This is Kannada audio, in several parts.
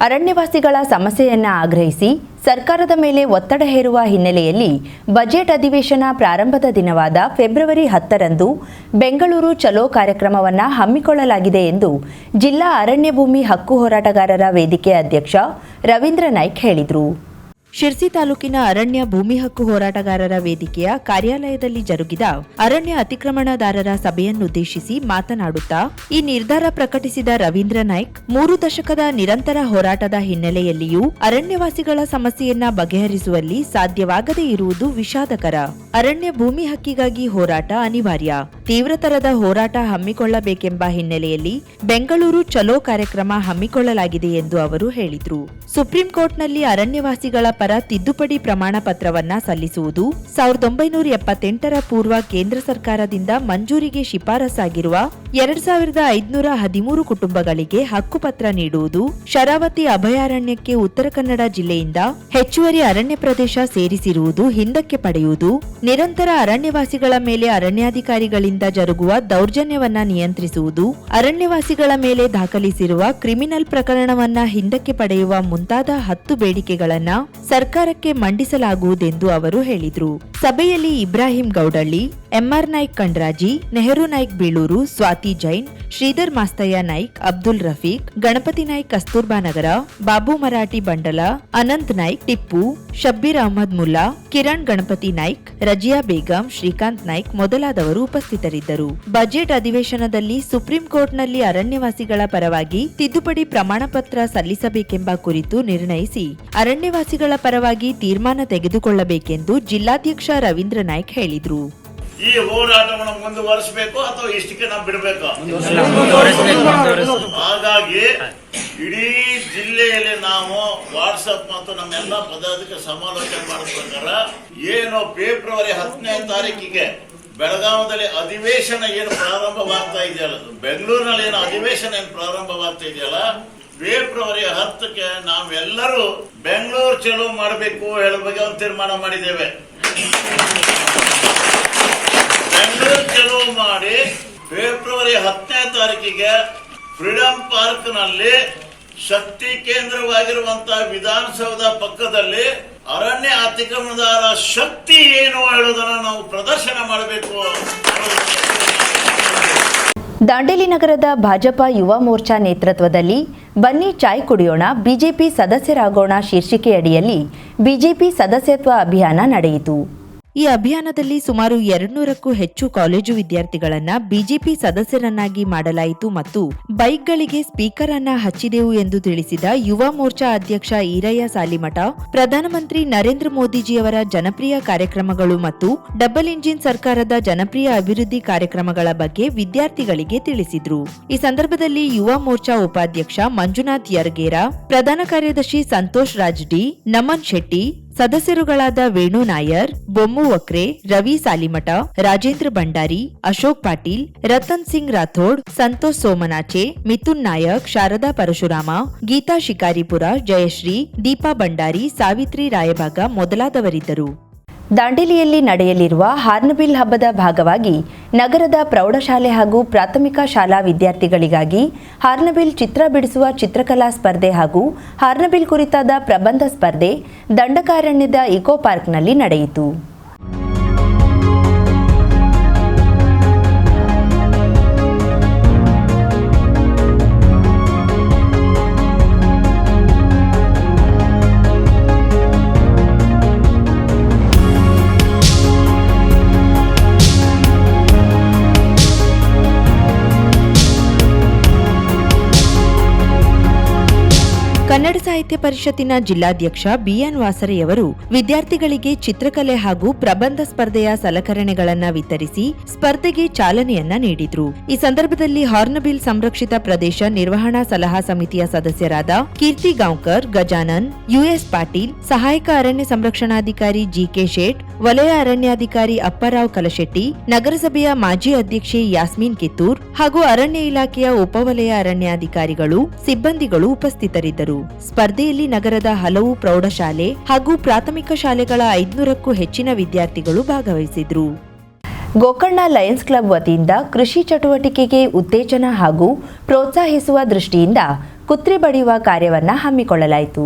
ಅರಣ್ಯವಾಸಿಗಳ ಸಮಸ್ಯೆಯನ್ನು ಆಗ್ರಹಿಸಿ ಸರ್ಕಾರದ ಮೇಲೆ ಒತ್ತಡ ಹೇರುವ ಹಿನ್ನೆಲೆಯಲ್ಲಿ ಬಜೆಟ್ ಅಧಿವೇಶನ ಪ್ರಾರಂಭದ ದಿನವಾದ ಫೆಬ್ರವರಿ ಹತ್ತರಂದು ಬೆಂಗಳೂರು ಚಲೋ ಕಾರ್ಯಕ್ರಮವನ್ನು ಹಮ್ಮಿಕೊಳ್ಳಲಾಗಿದೆ ಎಂದು ಜಿಲ್ಲಾ ಅರಣ್ಯ ಭೂಮಿ ಹಕ್ಕು ಹೋರಾಟಗಾರರ ವೇದಿಕೆ ಅಧ್ಯಕ್ಷ ರವೀಂದ್ರ ನಾಯ್ಕ್ ಹೇಳಿದರು. ಶಿರ್ಸಿ ತಾಲೂಕಿನ ಅರಣ್ಯ ಭೂಮಿ ಹಕ್ಕು ಹೋರಾಟಗಾರರ ವೇದಿಕೆಯ ಕಾರ್ಯಾಲಯದಲ್ಲಿ ಜರುಗಿದ ಅರಣ್ಯ ಅತಿಕ್ರಮಣದಾರರ ಸಭೆಯನ್ನುದ್ದೇಶಿಸಿ ಮಾತನಾಡುತ್ತಾ, ಈ ನಿರ್ಧಾರ ಪ್ರಕಟಿಸಿದ ರವೀಂದ್ರ ನಾಯ್ಕ್, ಮೂರು ದಶಕದ ನಿರಂತರ ಹೋರಾಟದ ಹಿನ್ನೆಲೆಯಲ್ಲಿಯೂ ಅರಣ್ಯವಾಸಿಗಳ ಸಮಸ್ಯೆಯನ್ನ ಬಗೆಹರಿಸುವಲ್ಲಿ ಸಾಧ್ಯವಾಗದೇ ಇರುವುದು ವಿಷಾದಕರ. ಅರಣ್ಯ ಭೂಮಿ ಹಕ್ಕಿಗಾಗಿ ಹೋರಾಟ ಅನಿವಾರ್ಯ. ತೀವ್ರತರದ ಹೋರಾಟ ಹಮ್ಮಿಕೊಳ್ಳಬೇಕೆಂಬ ಹಿನ್ನೆಲೆಯಲ್ಲಿ ಬೆಂಗಳೂರು ಚಲೋ ಕಾರ್ಯಕ್ರಮ ಹಮ್ಮಿಕೊಳ್ಳಲಾಗಿದೆ ಎಂದು ಅವರು ಹೇಳಿದರು. ಸುಪ್ರೀಂ ಕೋರ್ಟ್ನಲ್ಲಿ ಅರಣ್ಯವಾಸಿಗಳ ಪರ ತಿದ್ದುಪಡಿ ಪ್ರಮಾಣ ಪತ್ರವನ್ನ ಸಲ್ಲಿಸುವುದು. ಸಾವಿರದ ಒಂಬೈನೂರ ಎಪ್ಪತ್ತೆಂಟರ ಪೂರ್ವ ಕೇಂದ್ರ ಸರ್ಕಾರದಿಂದ ಮಂಜೂರಿಗೆ ಶಿಫಾರಸಾಗಿರುವ ಎರಡ್ ಸಾವಿರದ ಐದುನೂರ ಹದಿಮೂರು ಕುಟುಂಬಗಳಿಗೆ ಹಕ್ಕುಪತ್ರ ನೀಡುವುದು. ಶರಾವತಿ ಅಭಯಾರಣ್ಯಕ್ಕೆ ಉತ್ತರ ಕನ್ನಡ ಜಿಲ್ಲೆಯಿಂದ ಹೆಚ್ಚುವರಿ ಅರಣ್ಯ ಪ್ರದೇಶ ಸೇರಿಸಿರುವುದು ಹಿಂದಕ್ಕೆ ಪಡೆಯುವುದು. ನಿರಂತರ ಅರಣ್ಯವಾಸಿಗಳ ಮೇಲೆ ಅರಣ್ಯಾಧಿಕಾರಿಗಳಿಂದ ಜರುಗುವ ದೌರ್ಜನ್ಯವನ್ನ ನಿಯಂತ್ರಿಸುವುದು. ಅರಣ್ಯವಾಸಿಗಳ ಮೇಲೆ ದಾಖಲಿಸಿರುವ ಕ್ರಿಮಿನಲ್ ಪ್ರಕರಣವನ್ನ ಹಿಂದಕ್ಕೆ ಪಡೆಯುವ ಮುಂತಾದ ಹತ್ತು ಬೇಡಿಕೆಗಳನ್ನ ಸರ್ಕಾರಕ್ಕೆ ಮಂಡಿಸಲಾಗುವುದೆಂದು ಅವರು ಹೇಳಿದರು. ಸಭೆಯಲ್ಲಿ ಇಬ್ರಾಹಿಂ ಗೌಡಳ್ಳಿ, ಎಂಆರ್ ನಾಯ್ಕ್ ಕಣ್ರಾಜಿ, ನೆಹರು ನಾಯ್ಕ್ ಬೀಳೂರು, ಸ್ವಾತಿ ಜೈನ್, ಶ್ರೀಧರ್ ಮಾಸ್ತಯ್ಯ ನಾಯ್ಕ್, ಅಬ್ದುಲ್ ರಫೀಕ್, ಗಣಪತಿ ನಾಯ್ಕ್ ಕಸ್ತೂರ್ಬಾ ನಗರ, ಬಾಬು ಮರಾಠಿ ಬಂಡಲ, ಅನಂತ್ ನಾಯ್ಕ್ ಟಿಪ್ಪು, ಶಬ್ಬೀರ್ ಅಹಮದ್ ಮುಲ್ಲಾ, ಕಿರಣ್ ಗಣಪತಿ ನಾಯ್ಕ್, ರಜಿಯಾ ಬೇಗಂ, ಶ್ರೀಕಾಂತ್ ನಾಯ್ಕ್ ಮೊದಲಾದವರು ಉಪಸ್ಥಿತರಿದ್ದರು. ಬಜೆಟ್ ಅಧಿವೇಶನದಲ್ಲಿ ಸುಪ್ರೀಂ ಕೋರ್ಟ್ನಲ್ಲಿ ಅರಣ್ಯವಾಸಿಗಳ ಪರವಾಗಿ ತಿದ್ದುಪಡಿ ಪ್ರಮಾಣ ಪತ್ರ ಸಲ್ಲಿಸಬೇಕೆಂಬ ಕುರಿತು ನಿರ್ಣಯಿಸಿ ಅರಣ್ಯವಾಸಿಗಳ ಪರವಾಗಿ ತೀರ್ಮಾನ ತೆಗೆದುಕೊಳ್ಳಬೇಕೆಂದು ಜಿಲ್ಲಾಧ್ಯಕ್ಷ ರವೀಂದ್ರ ನಾಯ್ಕ ಹೇಳಿದರು. ಈ ಹೋರಾಟವನ್ನು ಮುಂದುವರಿಸಬೇಕು ಅಥವಾ ಇಷ್ಟಕ್ಕೆ ನಾವು ಬಿಡಬೇಕು? ಹಾಗಾಗಿ ಇಡೀ ಜಿಲ್ಲೆಯಲ್ಲಿ ನಾವು ವಾಟ್ಸಪ್ ಮತ್ತು ನಮ್ಮೆಲ್ಲ ಪದಾಧಿಕ ಸಮಾಲೋಚನೆ ಮಾಡಿದ ಏನು ಫೆಬ್ರವರಿ ಹತ್ತನೇ ತಾರೀಕಿಗೆ ಬೆಳಗಾವದಲ್ಲಿ ಅಧಿವೇಶನ ಏನು ಪ್ರಾರಂಭವಾಗ್ತಾ ಇದೆಯಲ್ಲ? ಬೆಂಗಳೂರಿನಲ್ಲಿ ಏನು ಅಧಿವೇಶನ ಏನು ಪ್ರಾರಂಭವಾಗ್ತಾ ಇದೆಯಲ್ಲ? ಫೆಬ್ರವರಿ ಹತ್ತಕ್ಕೆ ನಾವೆಲ್ಲರೂ ಬೆಂಗಳೂರು ಚಲೋ ಮಾಡಬೇಕು ಹೇಳೋ ಬಗ್ಗೆ ಒಂದು ತೀರ್ಮಾನ ಮಾಡಿದ್ದೇವೆ. ಬೆಂಗಳೂರು ಚಲೋ ಮಾಡಿ ಫೆಬ್ರವರಿ ಹತ್ತನೇ ತಾರೀಕಿಗೆ ಫ್ರೀಡಂ ಪಾರ್ಕ್ನಲ್ಲಿ ಶಕ್ತಿ ಕೇಂದ್ರವಾಗಿರುವಂತಹ ವಿಧಾನಸೌಧ ಪಕ್ಕದಲ್ಲಿ ಅರಣ್ಯ ಅತಿಕ್ರಮಣದಾರ ಶಕ್ತಿ ಏನು ಹೇಳೋದನ್ನ ನಾವು ಪ್ರದರ್ಶನ ಮಾಡಬೇಕು. ದಾಂಡೇಲಿ ನಗರದ ಭಾಜಪಾ ಯುವ ಮೋರ್ಚಾ ನೇತೃತ್ವದಲ್ಲಿ ಬನ್ನಿ ಚಾಯ್ ಕುಡಿಯೋಣ. ಬಿಜೆಪಿ ಸದಸ್ಯರಾಗೋಣ ಶೀರ್ಷಿಕೆಯಡಿಯಲ್ಲಿ ಬಿಜೆಪಿ ಸದಸ್ಯತ್ವ ಅಭಿಯಾನ ನಡೆಯಿತು. ಈ ಅಭಿಯಾನದಲ್ಲಿ ಸುಮಾರು ಎರಡ್ನೂರಕ್ಕೂ ಹೆಚ್ಚು ಕಾಲೇಜು ವಿದ್ಯಾರ್ಥಿಗಳನ್ನ ಬಿಜೆಪಿ ಸದಸ್ಯರನ್ನಾಗಿ ಮಾಡಲಾಯಿತು ಮತ್ತು ಬೈಕ್ಗಳಿಗೆ ಸ್ಪೀಕರ್ ಅನ್ನ ಹಚ್ಚಿದೆವು ಎಂದು ತಿಳಿಸಿದ ಯುವ ಮೋರ್ಚಾ ಅಧ್ಯಕ್ಷ ಈರಯ್ಯ ಸಾಲಿಮಠ, ಪ್ರಧಾನಮಂತ್ರಿ ನರೇಂದ್ರ ಮೋದಿಜಿಯವರ ಜನಪ್ರಿಯ ಕಾರ್ಯಕ್ರಮಗಳು ಮತ್ತು ಡಬಲ್ ಇಂಜಿನ್ ಸರ್ಕಾರದ ಜನಪ್ರಿಯ ಅಭಿವೃದ್ಧಿ ಕಾರ್ಯಕ್ರಮಗಳ ಬಗ್ಗೆ ವಿದ್ಯಾರ್ಥಿಗಳಿಗೆ ತಿಳಿಸಿದ್ರು. ಈ ಸಂದರ್ಭದಲ್ಲಿ ಯುವ ಮೋರ್ಚಾ ಉಪಾಧ್ಯಕ್ಷ ಮಂಜುನಾಥ್ ಯರ್ಗೇರ, ಪ್ರಧಾನ ಕಾರ್ಯದರ್ಶಿ ಸಂತೋಷ್ ರಾಜ್ ಡಿ, ನಮನ್ ಶೆಟ್ಟಿ ಸದಸ್ಯರುಗಳಾದ ವೇಣು ನಾಯರ್, ಬೊಮ್ಮು ವಕ್ರೆ, ರವಿ ಸಾಲಿಮಠ, ರಾಜೇಂದ್ರ ಭಂಡಾರಿ, ಅಶೋಕ್ ಪಾಟೀಲ್, ರತನ್ ಸಿಂಗ್ ರಾಥೋಡ್, ಸಂತೋಷ್ ಸೋಮನಾಚೆ, ಮಿಥುನ್ ನಾಯಕ್, ಶಾರದಾ ಪರಶುರಾಮ, ಗೀತಾ ಶಿಕಾರಿಪುರ, ಜಯಶ್ರೀ, ದೀಪಾ ಭಂಡಾರಿ, ಸಾವಿತ್ರಿ ರಾಯಭಾಗ ಮೊದಲಾದವರಿದ್ದರು. ದಾಂಡೇಲಿಯಲ್ಲಿ ನಡೆಯಲಿರುವ ಹಾರ್ನ್ಬಿಲ್ ಹಬ್ಬದ ಭಾಗವಾಗಿ ನಗರದ ಪ್ರೌಢಶಾಲೆ ಹಾಗೂ ಪ್ರಾಥಮಿಕ ಶಾಲಾ ವಿದ್ಯಾರ್ಥಿಗಳಿಗಾಗಿ ಹಾರ್ನಬಿಲ್ ಚಿತ್ರ ಬಿಡಿಸುವ ಚಿತ್ರಕಲಾ ಸ್ಪರ್ಧೆ ಹಾಗೂ ಹಾರ್ನಬಿಲ್ ಕುರಿತಾದ ಪ್ರಬಂಧ ಸ್ಪರ್ಧೆ ದಂಡಕಾರಣ್ಯದ ಇಕೋ ಪಾರ್ಕ್ನಲ್ಲಿ ನಡೆಯಿತು. ಸಾಹಿತ್ಯ ಪರಿಷತ್ತಿನ ಜಿಲ್ಲಾಧ್ಯಕ್ಷ ಬಿಎನ್ ವಾಸರೆಯವರು ವಿದ್ಯಾರ್ಥಿಗಳಿಗೆ ಚಿತ್ರಕಲೆ ಹಾಗೂ ಪ್ರಬಂಧ ಸ್ಪರ್ಧೆಯ ಸಲಕರಣೆಗಳನ್ನು ವಿತರಿಸಿ ಸ್ಪರ್ಧೆಗೆ ಚಾಲನೆಯನ್ನ ನೀಡಿದ್ರು. ಈ ಸಂದರ್ಭದಲ್ಲಿ ಹಾರ್ನಬಿಲ್ ಸಂರಕ್ಷಿತ ಪ್ರದೇಶ ನಿರ್ವಹಣಾ ಸಲಹಾ ಸಮಿತಿಯ ಸದಸ್ಯರಾದ ಕೀರ್ತಿ ಗಾಂವ್ಕರ್, ಗಜಾನನ್, ಯುಎಸ್ ಪಾಟೀಲ್, ಸಹಾಯಕ ಅರಣ್ಯ ಸಂರಕ್ಷಣಾಧಿಕಾರಿ ಜಿಕೆ ಶೇಟ್, ವಲಯ ಅರಣ್ಯಾಧಿಕಾರಿ ಅಪ್ಪರಾವ್ ಕಲಶೆಟ್ಟಿ, ನಗರಸಭೆಯ ಮಾಜಿ ಅಧ್ಯಕ್ಷೆ ಯಾಸ್ಮೀನ್ ಕಿತ್ತೂರ್ ಹಾಗೂ ಅರಣ್ಯ ಇಲಾಖೆಯ ಉಪವಲಯ ಅರಣ್ಯಾಧಿಕಾರಿಗಳು, ಸಿಬ್ಬಂದಿಗಳು ಉಪಸ್ಥಿತರಿದ್ದರು. ಸ್ಪರ್ಧೆಯಲ್ಲಿ ನಗರದ ಹಲವು ಪ್ರೌಢಶಾಲೆ ಹಾಗೂ ಪ್ರಾಥಮಿಕ ಶಾಲೆಗಳ ಐದುನೂರಕ್ಕೂ ಹೆಚ್ಚಿನ ವಿದ್ಯಾರ್ಥಿಗಳು ಭಾಗವಹಿಸಿದ್ರು. ಗೋಕರ್ಣ ಲಯನ್ಸ್ ಕ್ಲಬ್ ವತಿಯಿಂದ ಕೃಷಿ ಚಟುವಟಿಕೆಗೆ ಉತ್ತೇಜನ ಹಾಗೂ ಪ್ರೋತ್ಸಾಹಿಸುವ ದೃಷ್ಟಿಯಿಂದ ಕುತ್ರಿ ಬಡಿಯುವ ಕಾರ್ಯವನ್ನು ಹಮ್ಮಿಕೊಳ್ಳಲಾಯಿತು.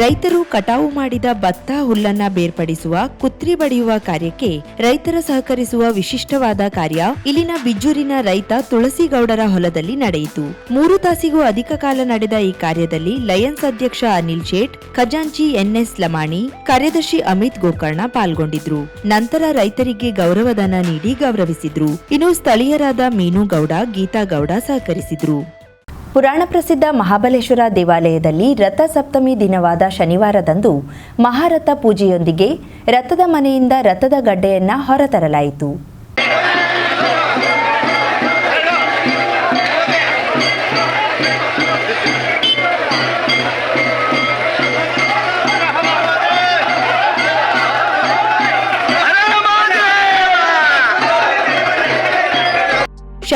ರೈತರು ಕಟಾವು ಮಾಡಿದ ಭತ್ತ ಹುಲ್ಲನ್ನ ಬೇರ್ಪಡಿಸುವ, ಕುತ್ರಿ ಬಡಿಯುವ ಕಾರ್ಯಕ್ಕೆ ರೈತರ ಸಹಕರಿಸುವ ವಿಶಿಷ್ಟವಾದ ಕಾರ್ಯ ಇಲ್ಲಿನ ಬಿಜ್ಜೂರಿನ ರೈತ ತುಳಸಿಗೌಡರ ಹೊಲದಲ್ಲಿ ನಡೆಯಿತು. ಮೂರು ತಾಸಿಗೂ ಅಧಿಕ ಕಾಲ ನಡೆದ ಈ ಕಾರ್ಯದಲ್ಲಿ ಲಯನ್ಸ್ ಅಧ್ಯಕ್ಷ ಅನಿಲ್ ಶೇಟ್, ಖಜಾಂಚಿ ಎನ್ಎಸ್ ಲಮಾಣಿ, ಕಾರ್ಯದರ್ಶಿ ಅಮಿತ್ ಗೋಕರ್ಣ ಪಾಲ್ಗೊಂಡಿದ್ರು. ನಂತರ ರೈತರಿಗೆ ಗೌರವಧನ ನೀಡಿ ಗೌರವಿಸಿದ್ರು. ಇನ್ನು ಸ್ಥಳೀಯರಾದ ಮೀನುಗೌಡ ಗೀತಾಗೌಡ ಸಹಕರಿಸಿದ್ರು. ಪುರಾಣ ಪ್ರಸಿದ್ಧ ಮಹಾಬಲೇಶ್ವರ ದೇವಾಲಯದಲ್ಲಿ ರಥ ಸಪ್ತಮಿ ದಿನವಾದ ಶನಿವಾರದಂದು ಮಹಾರಥ ಪೂಜೆಯೊಂದಿಗೆ ರಥದ ಮನೆಯಿಂದ ರಥದ ಗಡ್ಡೆಯನ್ನ ಹೊರತರಲಾಯಿತು.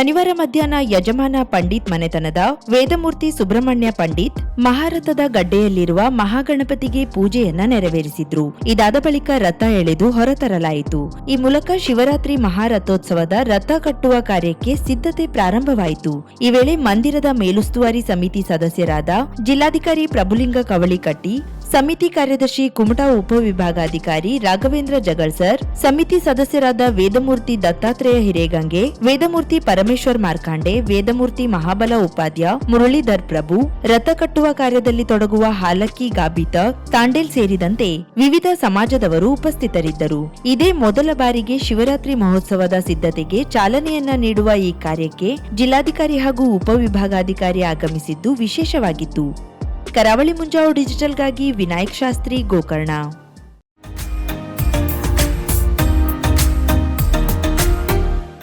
ಶನಿವಾರ ಮಧ್ಯಾಹ್ನ ಯಜಮಾನ ಪಂಡಿತ್ ಮನೆತನದ ವೇದಮೂರ್ತಿ ಸುಬ್ರಹ್ಮಣ್ಯ ಪಂಡಿತ್ ಮಹಾರಥದ ಗಡ್ಡೆಯಲ್ಲಿರುವ ಮಹಾಗಣಪತಿಗೆ ಪೂಜೆಯನ್ನ ನೆರವೇರಿಸಿದ್ರು. ಇದಾದ ಬಳಿಕ ರಥ ಎಳೆದು ಹೊರತರಲಾಯಿತು. ಈ ಮೂಲಕ ಶಿವರಾತ್ರಿ ಮಹಾರಥೋತ್ಸವದ ರಥ ಕಟ್ಟುವ ಕಾರ್ಯಕ್ಕೆ ಸಿದ್ಧತೆ ಪ್ರಾರಂಭವಾಯಿತು. ಈ ವೇಳೆ ಮಂದಿರದ ಮೇಲುಸ್ತುವಾರಿ ಸಮಿತಿ ಸದಸ್ಯರಾದ ಜಿಲ್ಲಾಧಿಕಾರಿ ಪ್ರಭುಲಿಂಗ ಕವಳಿಕಟ್ಟಿ ಸಮಿತಿ ಕಾರ್ಯದರ್ಶಿ ಕುಮಟಾ ಉಪವಿಭಾಗಾಧಿಕಾರಿ ರಾಘವೇಂದ್ರ ಜಗಳ್ಸರ್ ಸಮಿತಿ ಸದಸ್ಯರಾದ ವೇದಮೂರ್ತಿ ದತ್ತಾತ್ರೇಯ ಹಿರೇಗಂಗೆ, ವೇದಮೂರ್ತಿ ಪರಮೇಶ್ವರ್ ಮಾರ್ಕಾಂಡೆ, ವೇದಮೂರ್ತಿ ಮಹಾಬಲ ಉಪಾಧ್ಯ ಮುರಳೀಧರ್ ಪ್ರಭು, ರಥ ಕಟ್ಟುವ ಕಾರ್ಯದಲ್ಲಿ ತೊಡಗುವ ಹಾಲಕ್ಕಿ ಗಾಬಿತ ತಾಂಡೇಲ್ ಸೇರಿದಂತೆ ವಿವಿಧ ಸಮಾಜದವರು ಉಪಸ್ಥಿತರಿದ್ದರು. ಇದೇ ಮೊದಲ ಬಾರಿಗೆ ಶಿವರಾತ್ರಿ ಮಹೋತ್ಸವದ ಸಿದ್ಧತೆಗೆ ಚಾಲನೆಯನ್ನ ನೀಡುವ ಈ ಕಾರ್ಯಕ್ಕೆ ಜಿಲ್ಲಾಧಿಕಾರಿ ಹಾಗೂ ಉಪವಿಭಾಗಾಧಿಕಾರಿ ಆಗಮಿಸಿದ್ದು ವಿಶೇಷವಾಗಿತ್ತು. ಕರಾವಳಿ ಮುಂಜಾವು ಡಿಜಿಟಲ್ಗಾಗಿ ವಿನಾಯಕ್ ಶಾಸ್ತ್ರಿ ಗೋಕರ್ಣ.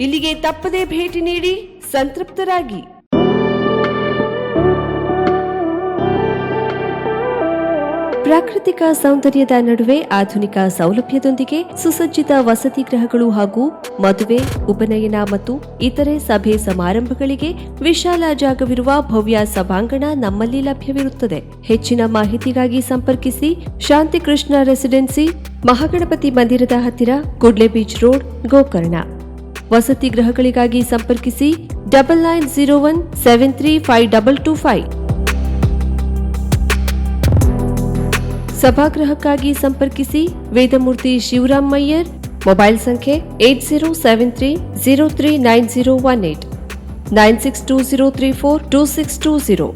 ಇಲ್ಲಿಗೆ ತಪ್ಪದೇ ಭೇಟಿ ನೀಡಿ ಸಂತೃಪ್ತರಾಗಿ. ಪ್ರಾಕೃತಿಕ ಸೌಂದರ್ಯದ ನಡುವೆ ಆಧುನಿಕ ಸೌಲಭ್ಯದೊಂದಿಗೆ ಸುಸಜ್ಜಿತ ವಸತಿ ಗೃಹಗಳು ಹಾಗೂ ಮದುವೆ, ಉಪನಯನ ಮತ್ತು ಇತರೆ ಸಭೆ ಸಮಾರಂಭಗಳಿಗೆ ವಿಶಾಲ ಜಾಗವಿರುವ ಭವ್ಯ ಸಭಾಂಗಣ ನಮ್ಮಲ್ಲಿ ಲಭ್ಯವಿರುತ್ತದೆ. ಹೆಚ್ಚಿನ ಮಾಹಿತಿಗಾಗಿ ಸಂಪರ್ಕಿಸಿ ಶಾಂತಿಕೃಷ್ಣ ರೆಸಿಡೆನ್ಸಿ, ಮಹಾಗಣಪತಿ ಮಂದಿರದ ಹತ್ತಿರ ಕುಡ್ಲೆ ಬೀಚ್ ರೋಡ್, ಗೋಕರ್ಣ. ವಸತಿ ಗೃಹಗಳಿಗಾಗಿ ಸಂಪರ್ಕಿಸಿ double nine zero one seven three five double two five ಸಭಾಗೃಹಕ್ಕಾಗಿ ಸಂಪರ್ಕಿಸಿ ವೇದಮೂರ್ತಿ ಶಿವರಾಮ್ ಮಯ್ಯರ್ ಮೊಬೈಲ್ ಸಂಖ್ಯೆ eight zero seven three zero three nine zero one eight nine six two zero three four two six two zero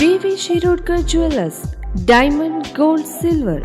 V V Shirodkar jewellers diamond gold silver